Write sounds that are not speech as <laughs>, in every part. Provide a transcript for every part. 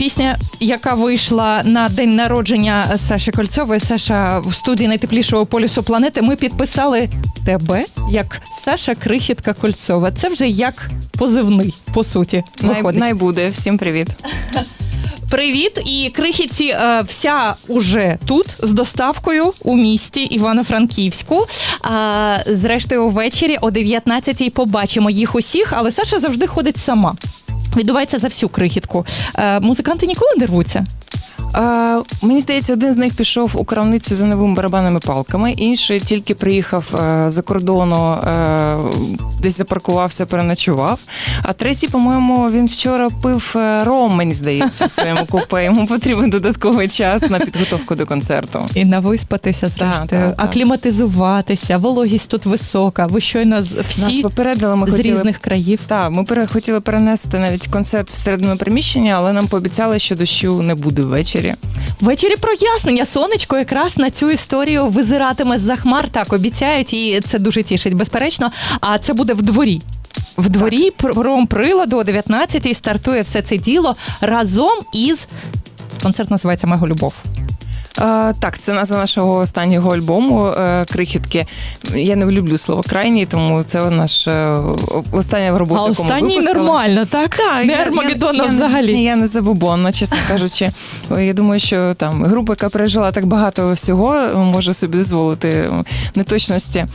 пісня, яка вийшла на день народження Саші Кольцової. Саша в студії найтеплішого полюсу планети. Ми підписали тебе як Саша Крихітка Кольцова. Це вже як позивний, по суті, Най, виходить. най буде. Всім привіт. Привіт, і крихітці е, вся уже тут з доставкою у місті Івано-Франківську. А, зрештою, ввечері о 19-й побачимо їх усіх, але Саша завжди ходить сама. Відбувається за всю крихітку. Е, музиканти ніколи не рвуться. А, мені здається, один з них пішов у крамницю за новими барабанами палками, інший тільки приїхав е, за кордону, е, десь запаркувався, переночував. А третій, по-моєму, він вчора пив е, ром, мені здається, в своєму <laughs> купе. Йому потрібен додатковий час на підготовку до концерту. І нависпатися, зрештою, акліматизуватися. Вологість тут висока. Ви щойно з- Нас всі попередили, ми з хотіли різних країв. Так, ми пере- хотіли перенести навіть концерт всередину приміщення, але нам пообіцяли, що дощу не буде ввечері. Ввечері прояснення. Сонечко якраз на цю історію визиратиме з-за хмар. Так обіцяють, і це дуже тішить, безперечно. А це буде в дворі. В дворі промприладу о 19-й стартує все це діло разом із. Концерт називається Мега Любов. Так, це назва нашого останнього альбому е, Крихітки. Я не люблю слово крайній, тому це наш е, остання робота. а останній випустили. нормально, так? Так, не я- Армагеддона я, я, взагалі. Ні, я не забубонна, чесно кажучи. Я думаю, що там група, яка пережила так багато всього, може собі дозволити неточності е,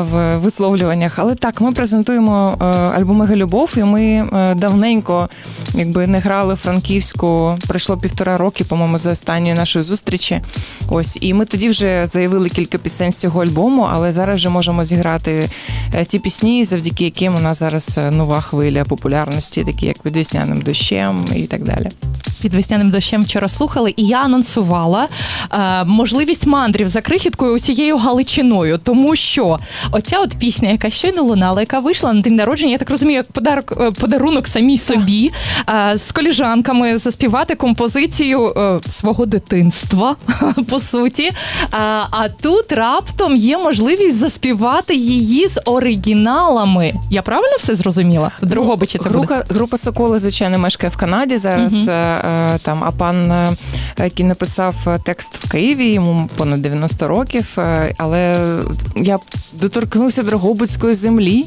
в висловлюваннях. Але так, ми презентуємо альбом «Мега Любов, і ми давненько якби не грали франківську. Пройшло півтора роки, по-моєму, за останньої нашої зустрічі. Ось, і ми тоді вже заявили кілька пісень з цього альбому, але зараз вже можемо зіграти е, ті пісні, завдяки яким у нас зараз е, нова хвиля популярності, такі як під весняним дощем і так далі. Під весняним дощем вчора слухали, і я анонсувала е, можливість мандрів за крихіткою усією Галичиною, тому що оця от пісня, яка щойно лунала, яка вийшла на день народження, я так розумію, як подарок, е, подарунок самій собі е, з коліжанками заспівати композицію е, свого дитинства, <laughs> по суті. А, а тут раптом є можливість заспівати її з оригіналами. Я правильно все зрозуміла? В Дрогобичі це буде. Група, група Соколи, звичайно, мешкає в Канаді зараз. Е, Там, а пан, е, який написав текст в Києві, йому понад 90 років. Але я доторкнувся Дрогобицької землі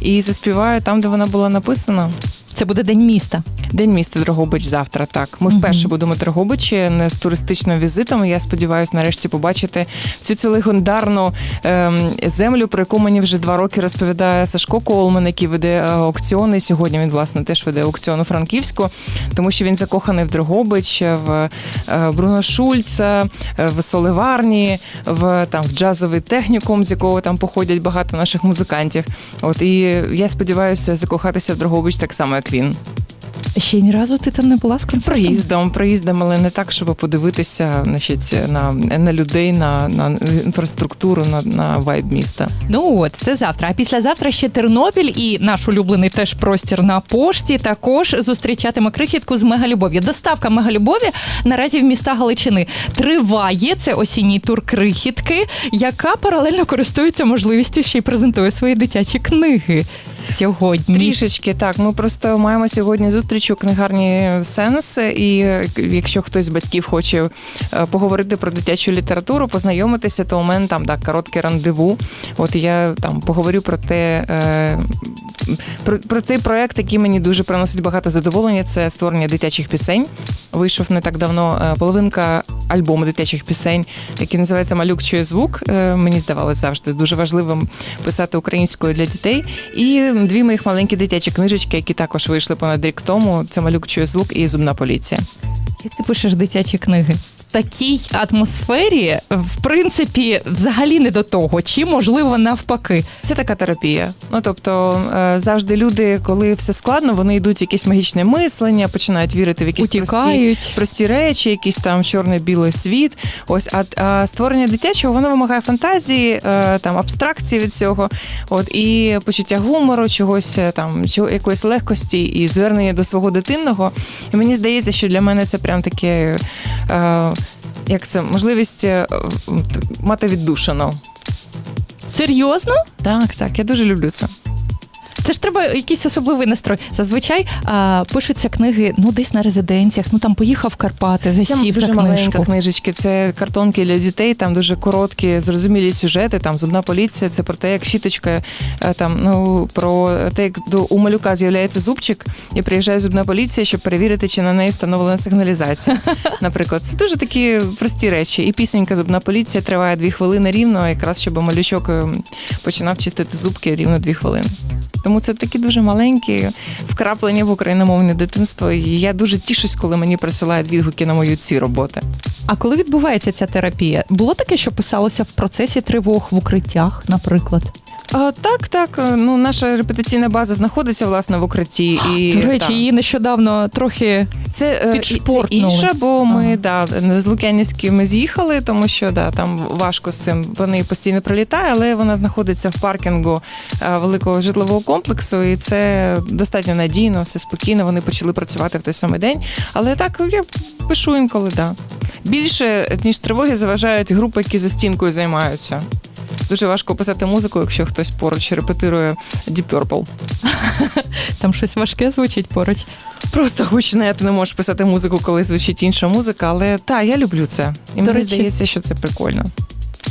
і заспіваю там, де вона була написана. Це буде день міста. День міста Дрогобич завтра. Так, ми вперше будемо в Дрогобичі не з туристичним візитом. і Я сподіваюся, нарешті побачити всю цю легендарну ем, землю, про яку мені вже два роки розповідає Сашко Колман, який веде е, аукціони. Сьогодні він власне теж веде аукціон у Франківську, тому що він закоханий в Дрогобич, в е, Бруно Шульца, е, в Соливарні, в там в джазовий технікум, з якого там походять багато наших музикантів. От і я сподіваюся закохатися в Дрогобич так само, як він. Ще ні разу ти там не була з концертом? Проїздом, проїздом, але не так, щоб подивитися значить, на, на людей, на, на інфраструктуру, на, на вайб міста. Ну от це завтра. А післязавтра ще Тернопіль і наш улюблений теж простір на пошті. Також зустрічатиме крихітку з мегалюбов'ю. Доставка мегалюбові наразі в міста Галичини триває. Це осінній тур крихітки, яка паралельно користується можливістю ще й презентує свої дитячі книги сьогодні. Трішечки так. Ми просто маємо сьогодні зустріч у книгарні Сенс. І якщо хтось з батьків хоче е, поговорити про дитячу літературу, познайомитися, то у мене там так коротке рандеву. От я там поговорю про те. е, Про, про цей проект, який мені дуже приносить багато задоволення, це створення дитячих пісень. Вийшов не так давно е, половинка альбому дитячих пісень, який називається Малюк чує звук. Мені здавалося завжди дуже важливим писати українською для дітей. І дві моїх маленькі дитячі книжечки, які також вийшли понад рік тому. Це малюк чує звук і зубна поліція. Як ти пишеш дитячі книги? Такій атмосфері, в принципі, взагалі не до того, чи можливо навпаки. Це така терапія. Ну тобто е, завжди люди, коли все складно, вони йдуть в якесь магічне мислення, починають вірити в якісь прості, Утікають. прості речі, якийсь там чорний-білий світ. Ось а, а створення дитячого воно вимагає фантазії, е, там абстракції від цього, от і почуття гумору, чогось е, там, чого якоїсь легкості і звернення до свого дитинного. І мені здається, що для мене це прям таке. Е, як це можливість е, мати віддушину? Серйозно? Так, так, я дуже люблю це. Це ж треба якийсь особливий настрой. Зазвичай а, пишуться книги ну десь на резиденціях. Ну там поїхав в Карпати, засів дуже за маленька книжку. книжечки. Це картонки для дітей, там дуже короткі, зрозумілі сюжети. Там зубна поліція. Це про те, як щіточка е, там ну про те, як до у малюка з'являється зубчик, і приїжджає зубна поліція, щоб перевірити, чи на неї встановлена сигналізація. <laughs> Наприклад, це дуже такі прості речі. І пісенька зубна поліція триває дві хвилини рівно, якраз щоб малючок е, починав чистити зубки рівно дві хвилини. Тому це такі дуже маленькі вкраплення в україномовне дитинство. І я дуже тішусь, коли мені присилають відгуки на мою ці роботи. А коли відбувається ця терапія? Було таке, що писалося в процесі тривог в укриттях, наприклад? А, так, так. Ну, наша репетиційна база знаходиться власне в укритті. І До речі, так. її нещодавно трохи це, е, і- це інше, бо ми Ага. да, з Лук'янівської ми з'їхали, тому що да, там важко з цим. Вони постійно прилітають, але вона знаходиться в паркінгу е, великого житлового комплексу, і це достатньо надійно, все спокійно. Вони почали працювати в той самий день. Але так я пишу інколи, да. Більше ніж тривоги заважають групи, які за стінкою займаються. Дуже важко писати музику, якщо хтось поруч репетирує Deep Purple. <laughs> там щось важке звучить поруч. Просто гучне, ти не можеш писати музику, коли звучить інша музика. Але так, я люблю це. І До мені речі- здається, що це прикольно.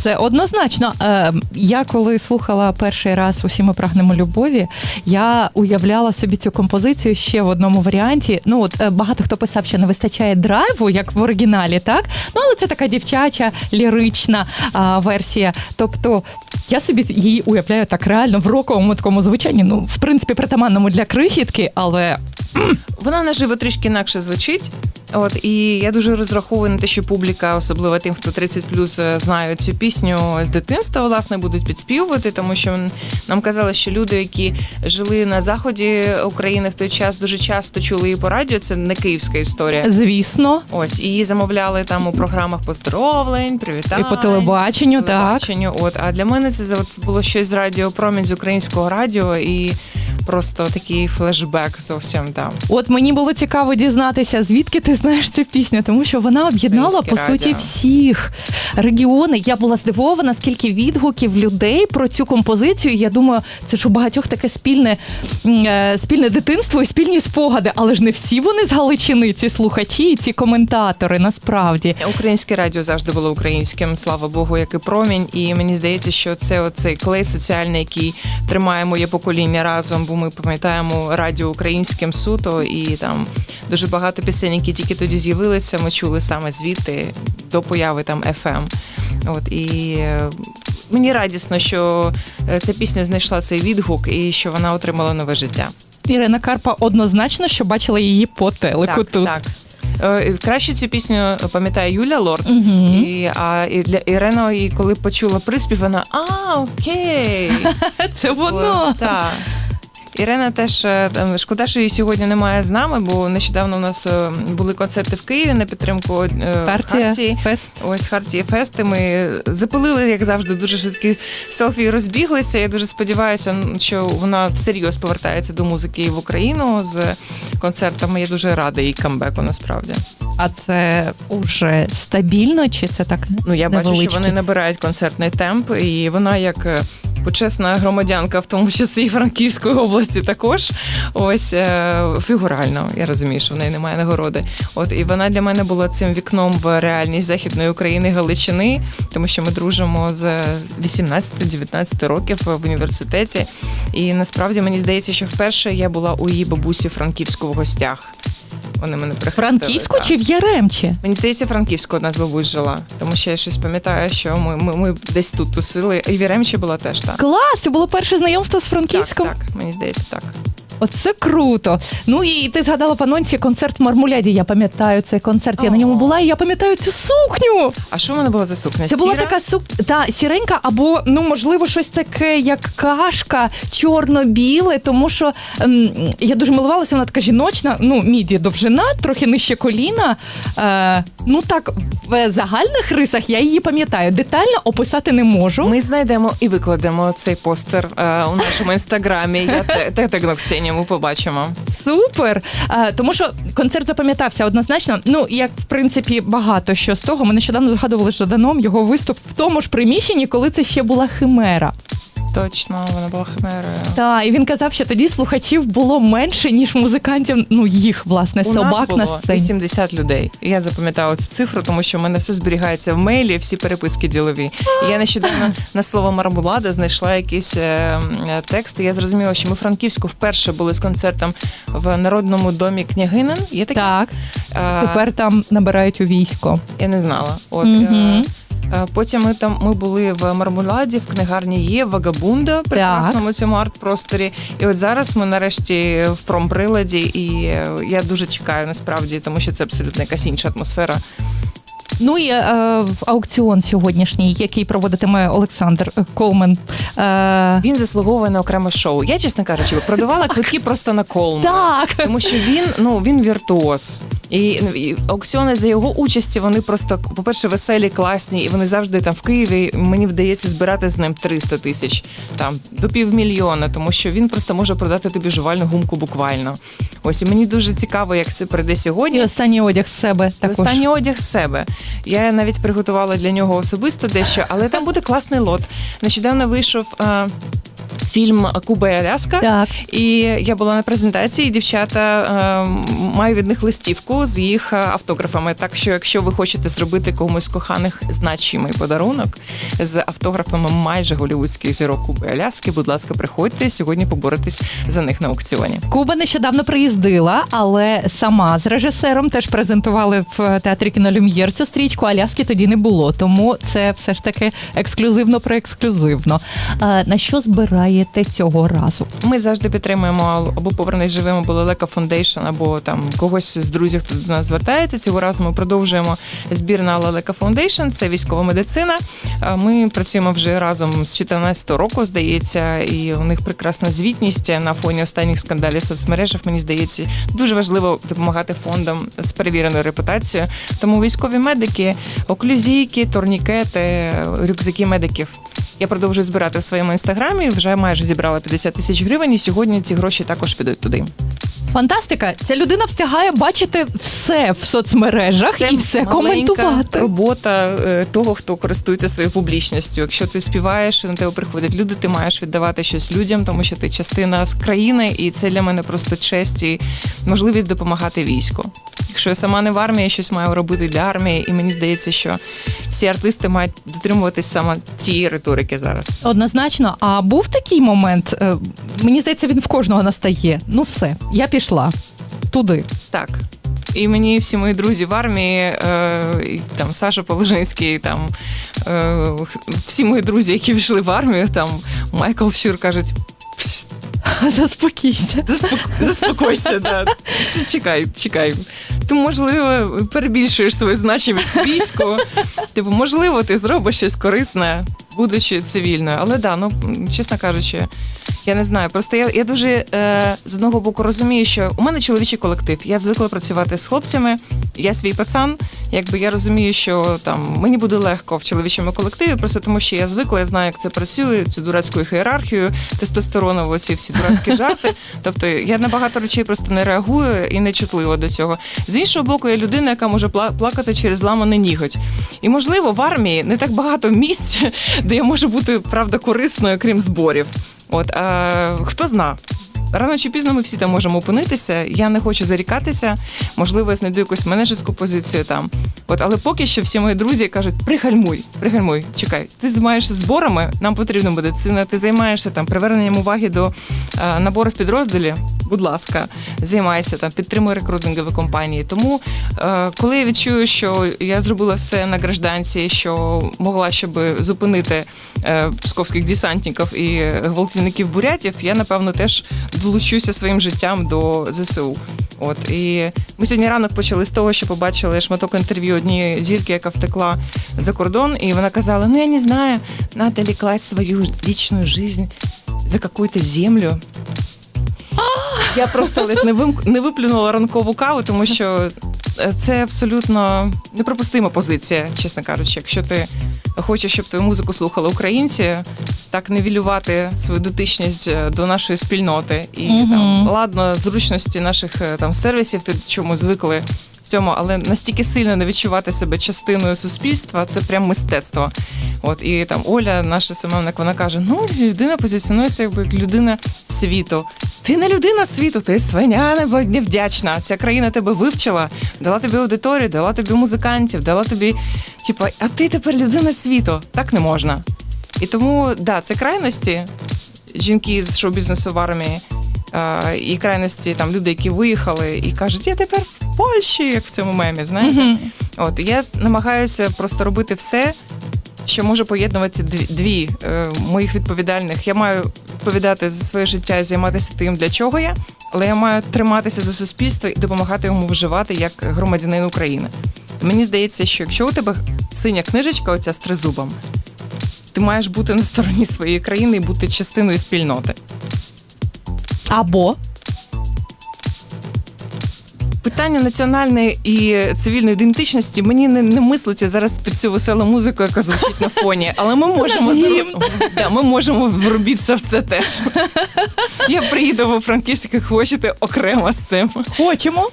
Це однозначно. Е, я коли слухала перший раз усі ми прагнемо любові, я уявляла собі цю композицію ще в одному варіанті. Ну от е, багато хто писав, що не вистачає драйву, як в оригіналі, так? Ну але це така дівчача лірична версія. Тобто. Я собі її уявляю так реально в роковому такому звучанні. Ну, в принципі, притаманному для крихітки, але Вона наживо трішки інакше звучить. От і я дуже розраховую на те, що публіка, особливо тим, хто 30 е, знають цю пісню з дитинства, власне, будуть підспівувати, тому що нам казали, що люди, які жили на заході України в той час, дуже часто чули її по радіо. Це не київська історія. звісно, Ось її замовляли там у програмах поздоровлень, привітань. і по телебаченню, так. телебаченню. От а для мене це було щось з радіо промінь з українського радіо і просто такий флешбек зовсім там. От мені було цікаво дізнатися, звідки ти знаєш цю пісню, тому що вона об'єднала по Українське суті всіх регіони. Я була здивована, скільки відгуків людей про цю композицію. Я думаю, це ж у багатьох таке спільне, е, спільне дитинство і спільні спогади, але ж не всі вони з Галичини, ці слухачі, і ці коментатори. Насправді Українське радіо завжди було українським, слава Богу, як і промінь. І мені здається, що це оцей клей соціальний, який тримає моє покоління разом, бо ми пам'ятаємо радіо українським суто, і там дуже багато пісень, які тільки тоді з'явилися. Ми чули саме звідти до появи там FM. От і е, мені радісно, що е, ця пісня знайшла цей відгук і що вона отримала нове життя. Ірина Карпа однозначно, що бачила її по телеку так, тут. так. Е, Краще цю пісню пам'ятає Юля Лорд. Мгм. І, а і для Ірена, і коли почула приспів, вона а, окей. <laughs> Це воно. Так. Ірена теж е, шкода, що її сьогодні немає з нами, бо нещодавно у нас е, були концерти в Києві на підтримку е, Хартія Хартії. фест. Ось Хартії Фести. Ми запилили, як завжди, дуже швидкі селфі і розбіглися. Я дуже сподіваюся, що вона всерйоз повертається до музики в Україну з концертами. Я дуже рада їй камбеку насправді. А це уже стабільно, чи це так Ну я бачу, що вони набирають концертний темп, і вона як. Почесна громадянка, в тому числі і Франківської області, також ось е, фігурально. Я розумію, що в неї немає нагороди. От і вона для мене була цим вікном в реальність західної України Галичини, тому що ми дружимо з 18-19 років в університеті. І насправді мені здається, що вперше я була у її бабусі Франківську в гостях. Вони мене. Франківську так. чи в Яремчі? Мені здається, Франківську одна з бабусь жила, тому що я щось пам'ятаю, що ми, ми, ми десь тут тусили. І в Яремчі була теж так. Клас! Це було перше знайомство з Франківськом. Так, так, мені здається, так. Оце круто. Ну і ти згадала в анонсі концерт в Мармуляді. Я пам'ятаю цей концерт. Я на ньому була, і я пам'ятаю цю сукню. А що в мене була за сукня? Це була Сіра? така сук... та, сіренька, або ну можливо щось таке, як кашка, чорно-біле, тому що ем, я дуже милувалася, вона така жіночна, ну, міді довжина, трохи нижче коліна. Е, ну так, в загальних рисах я її пам'ятаю. Детально описати не можу. Ми знайдемо і викладемо цей постер е, у нашому інстаграмі. Я <laughs> те- те так ми побачимо. Супер. А, тому що концерт запам'ятався однозначно. Ну, як в принципі багато що з того. Ми нещодавно згадували з Жаданом його виступ в тому ж приміщенні, коли це ще була химера. Точно, вона була химерою. Так, і він казав, що тоді слухачів було менше, ніж музикантів, ну їх, власне, У собак нас на сцені. 80 людей. Я запам'ятала цю цифру, тому що в мене все зберігається в мейлі, всі переписки ділові. І я нещодавно на слово Мармулада знайшла якісь е, е, тексти. Я зрозуміла, що ми в Франківську вперше були з концертом в народному домі княгинин. Є таке? Так, А, тепер там набирають у військо. Я не знала. От Мгм. е, е, потім ми там ми були в Мармуладі, в книгарні є Вагабунда, прекрасному цьому арт-просторі. І от зараз ми нарешті в промприладі, і е, я дуже чекаю насправді, тому що це абсолютно якась інша атмосфера. Ну і е, аукціон сьогоднішній, який проводитиме Олександр Колмен. Е, Він заслуговує на окреме шоу. Я, чесно кажучи, продавала квитки просто на колм. так, Тому що він ну він віртуоз. І, ну, і аукціони за його участі вони просто, по-перше, веселі, класні, і вони завжди там в Києві. Мені вдається збирати з ним 300 тисяч там до півмільйона, тому що він просто може продати тобі жувальну гумку буквально. Ось і мені дуже цікаво, як це прийде сьогодні. і останній одяг з себе також. Останній одяг з себе. Я навіть приготувала для нього особисто дещо, але там буде класний лот. Нещодавно вийшов. е, Фільм Куба і Аляска, Так, і я була на презентації. і Дівчата е, маю від них листівку з їх автографами. Так що, якщо ви хочете зробити комусь коханих значимий подарунок з автографами майже голівудських зірок Куби і Аляски, будь ласка, приходьте сьогодні поборотись за них на аукціоні. Куба нещодавно приїздила, але сама з режисером теж презентували в театрі кінолюм'єр цю стрічку. Аляски тоді не було, тому це все ж таки ексклюзивно про ексклюзивно. На що збираєте цього разу? Ми завжди підтримуємо або повернись живим, або Лелека фондейшн, або там когось з друзів, хто до нас звертається. Цього разу ми продовжуємо збір на Лелека Фундейшн. Це військова медицина. Ми працюємо вже разом з 2014 року, здається, і у них прекрасна звітність на фоні останніх скандалів в соцмережах. Мені здається, дуже важливо допомагати фондам з перевіреною репутацією. Тому військові медики, оклюзійки, турнікети, рюкзаки медиків. Я продовжую збирати в своєму інстаграмі. Вже майже зібрала 50 тисяч гривень, і сьогодні ці гроші також підуть туди. Фантастика! Ця людина встигає бачити все в соцмережах і все коментувати. Робота е, того, хто користується своєю публічністю. Якщо ти співаєш, і на тебе приходять люди, ти маєш віддавати щось людям, тому що ти частина з країни, і це для мене просто честь і можливість допомагати війську. Якщо я сама не в армії, я щось маю робити для армії, і мені здається, що всі артисти мають дотримуватись саме цієї риторики зараз. Однозначно, а був такий момент. е, Мені здається, він в кожного настає. Ну все, я пішла туди. Так. І мені всі мої друзі в армії, е, і, там Саша Положинський, там е, всі мої друзі, які пішли в армію, там Майкл Щур кажуть. «Пш, Заспокійся. заспок- Заспокойся, да. Чекай, чекай. Ти, можливо, перебільшуєш свою значимість війську. Типу, можливо, ти зробиш щось корисне, будучи цивільною. Але да, ну чесно кажучи, я не знаю. Просто я, я дуже е, з одного боку розумію, що у мене чоловічий колектив. Я звикла працювати з хлопцями. Я свій пацан. Якби я розумію, що там мені буде легко в чоловічому колективі, просто тому що я звикла, я знаю, як це працює, цю дурацьку ієрархію, тестостеронову, ці всі дурацькі <laughs> жарти. Тобто я на багато речей просто не реагую і не чутлива до цього. З іншого боку, я людина, яка може пла- плакати через ламаний ніготь. І можливо, в армії не так багато місць, <laughs> де я можу бути правда корисною, крім зборів. От а, хто зна. Рано чи пізно ми всі там можемо опинитися. Я не хочу зарікатися. Можливо, я знайду якусь менеджерську позицію там. От, але поки що всі мої друзі кажуть: пригальмуй, пригальмуй, чекай, ти займаєшся зборами, нам потрібна медицина, ти займаєшся там приверненням уваги до е, набору в підрозділі. Будь ласка, займайся там, підтримуй рекрутингові компанії. Тому, е, коли я відчую, що я зробила все на гражданці, що могла щоб зупинити е, псковських десантників і гвалтівників бурятів, я напевно теж долучуся своїм життям до ЗСУ. От і ми сьогодні ранок почали з того, що побачили шматок інтерв'ю однієї зірки, яка втекла за кордон, і вона казала: Ну я не знаю, надо ли класть свою лічну жизнь за какую-то землю. Я просто ледь не вим... не виплюнула ранкову каву, тому що це абсолютно неприпустима позиція, чесно кажучи. Якщо ти хочеш, щоб твою музику слухали українці, так невілювати свою дотичність е, до нашої спільноти і угу. там ладно, зручності наших е, там сервісів, ти чому звикли. Цьому, але настільки сильно не відчувати себе частиною суспільства, це прям мистецтво. От і там Оля, наша Семеновник, вона каже: ну людина позиціонується якби як людина світу. Ти не людина світу, ти свиня невдячна. Ця країна тебе вивчила, дала тобі аудиторію, дала тобі музикантів, дала тобі, типа, а ти тепер людина світу. Так не можна. І тому, да, це крайності. Жінки з шоу-бізнесу в армії і крайності там люди, які виїхали і кажуть, я тепер Польщі, як в цьому мемі, знаєте. Мгм. От я намагаюся просто робити все, що може поєднувати дві, дві е, моїх відповідальних. Я маю відповідати за своє життя і займатися тим, для чого я, але я маю триматися за суспільство і допомагати йому виживати як громадянин України. Мені здається, що якщо у тебе синя книжечка, оця з тризубом, ти маєш бути на стороні своєї країни і бути частиною спільноти. Або Питання національної і цивільної ідентичності мені не, не мислиться зараз під цю веселу музику, яка звучить на фоні. Але ми можемо зру- да, ми можемо вробитися в це теж. Я приїду во Франківськ, як хочете, окремо з цим. хочемо.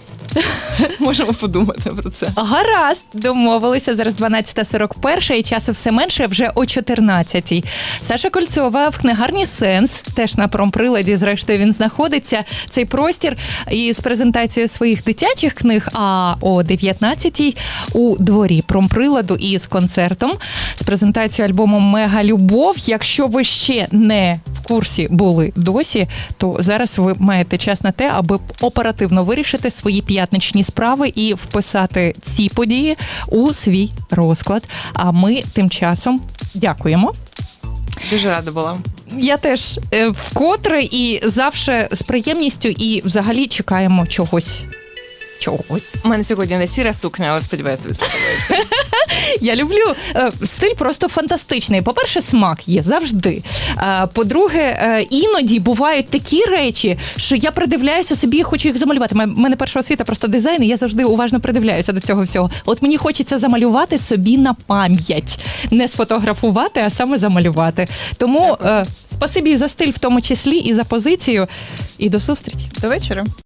Можемо подумати про це. Гаразд, домовилися. Зараз 12.41 і часу все менше вже о 14.00. Саша Кольцова в книгарні Сенс, теж на промприладі. Зрештою, він знаходиться. Цей простір із презентацією своїх дитячих книг. А о 19.00 у дворі промприладу із концертом з презентацією альбому Мега Любов. Якщо ви ще не в курсі були досі, то зараз ви маєте час на те, аби оперативно вирішити свої п'ятничні справи і вписати ці події у свій розклад. А ми тим часом дякуємо. Дуже рада була. Я теж е, вкотре і завжди з приємністю, і взагалі чекаємо чогось. Чогось. У мене сьогодні не сіра сукня, але сподіваюся, тобі сподобається. <laughs> Я люблю е, стиль просто фантастичний. По-перше, смак є завжди. Е, по-друге, е, іноді бувають такі речі, що я придивляюся собі і хочу їх замалювати. У мене перша освіта просто дизайн, і я завжди уважно придивляюся до цього всього. От мені хочеться замалювати собі на пам'ять, не сфотографувати, а саме замалювати. Тому спасибі за стиль в тому числі, і за позицію. І до зустрічі. До вечора.